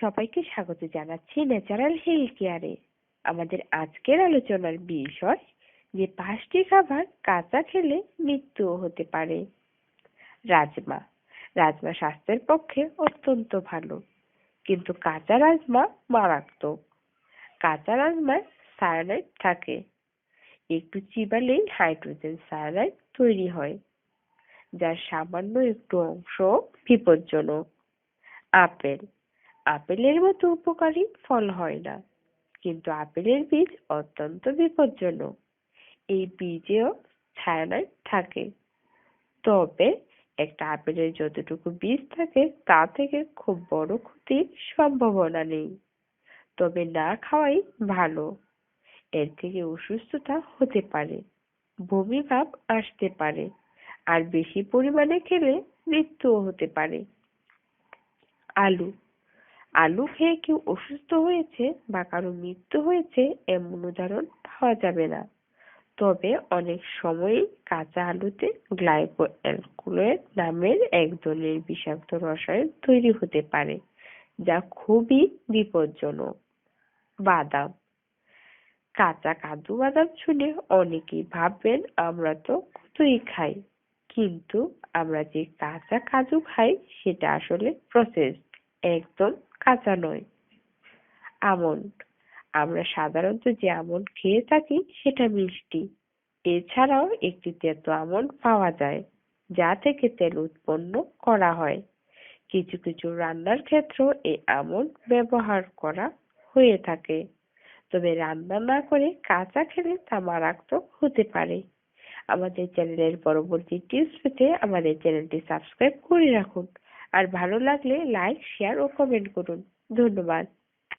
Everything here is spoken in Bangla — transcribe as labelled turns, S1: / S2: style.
S1: সবাইকে স্বাগত জানাচ্ছি ন্যাচারাল হেলথ কেয়ারে আমাদের আজকের আলোচনার বিষয়, যে পাঁচটি খাবার কাঁচা খেলে মৃত্যুও হতে পারে। রাজমা। রাজমা স্বাস্থ্যের পক্ষে অত্যন্ত ভালো, কিন্তু কাঁচা রাজমা মারাত্মক। কাঁচা রাজমায় সায়ানাইড থাকে, একটু চিবালেই হাইড্রোজেন সায়ানাইড তৈরি হয়, যার সামান্য একটু অংশ বিপজ্জনক। আপেল। আপেলের মতো উপকারী ফল হয় না। কিন্তু আপেলের বীজ অত্যন্ত বিপজ্জনক। এই বীজেও সায়ানাইড থাকে। তবে একটা আপেলের যতটুকু বীজ থাকে, তা থেকে খুব বড় ক্ষতির সম্ভাবনা নেই। তবে না খাওয়াই ভালো। এর থেকে অসুস্থতা হতে পারে, বমি ভাব আসতে পারে, আর বেশি পরিমাণে খেলে মৃত্যুও হতে পারে। আলু আলু খেয়ে কেউ অসুস্থ হয়েছে বা কারও মৃত্যু হয়েছে, এমন উদাহরণ পাওয়া যাবে না। তবে অনেক সময়ই কাঁচা আলুতে গ্লাইকোঅ্যালকুলেট নামের এক ধরনের বিষাক্ত রসায়ন তৈরি হতে পারে, যা খুবই বিপজ্জনক। বাদাম। কাঁচা কাজু বাদাম শুনে অনেকেই ভাববেন, আমরা তো কতই খাই। কিন্তু আমরা যে কাঁচা কাজু খাই, সেটা আসলে প্রসেসড একদম কাঁচা নয়। আমন্ড। আমরা সাধারণত যে আমন্ড খেয়ে থাকি, সেটা মিষ্টি। এছাড়াও একটি তেতো আমন্ড পাওয়া যায়, যা থেকে তেল উৎপন্ন করা হয়। কিছু কিছু রান্নার ক্ষেত্রেও এই আমন্ড ব্যবহার করা হয়ে থাকে। তবে রান্না না করে কাঁচা খেলে তা মারাত্মক হতে পারে। আমাদের চ্যানেলের পরবর্তী টিপস পেতে আমাদের চ্যানেলটি সাবস্ক্রাইব করে রাখুন। আর ভালো লাগলে লাইক শেয়ার ও কমেন্ট করুন। ধন্যবাদ।